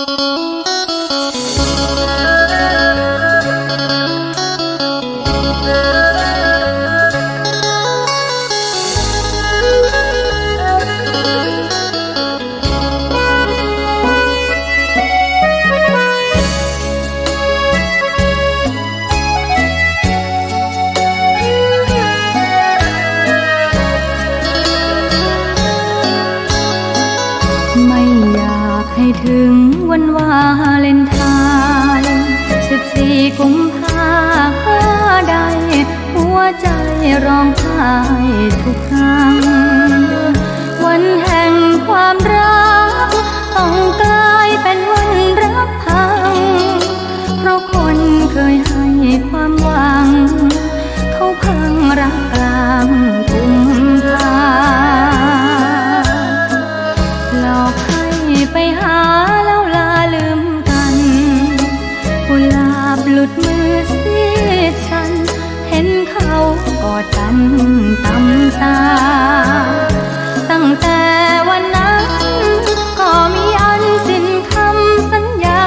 ไถึงวันวาเลนไทน์สิบสี่กุมภาใด หัวใจร้องไห้ทุกครั้ง วันแห่งความรัก ต้องกลายเป็นวันรักพัง เพราะคนเคยให้ความหวัง เขาพังรักกลาง กอดกันตำตา ตั้งแต่วันนั้น ก็มีอันสิ้นคำสัญญา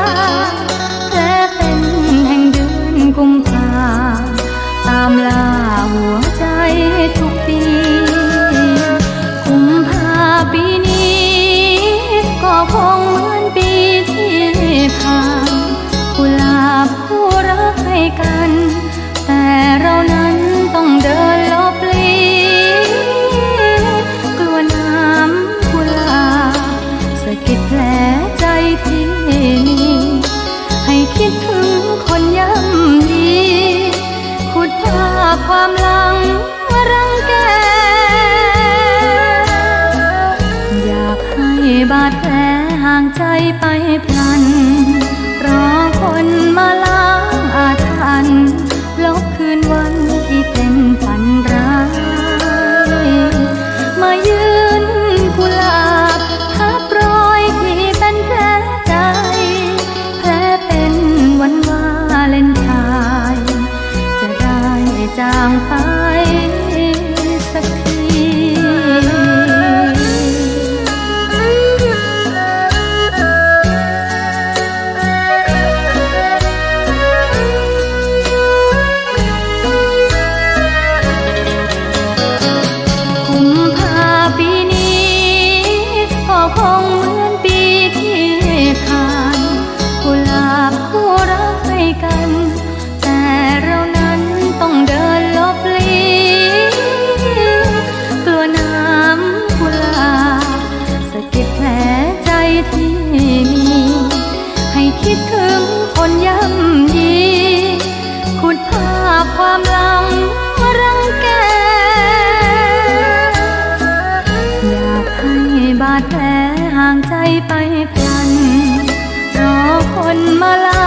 แค่เป็นแห่งเดือนกุมภาตามล่าหัวใจทุกปีางไปสักทีกุมภาปีนี้ ก็คงเหมือนปีที่ผ่านกุหลาบคู่รักให้กัน ห่างใจไปพลันรอคนมาลา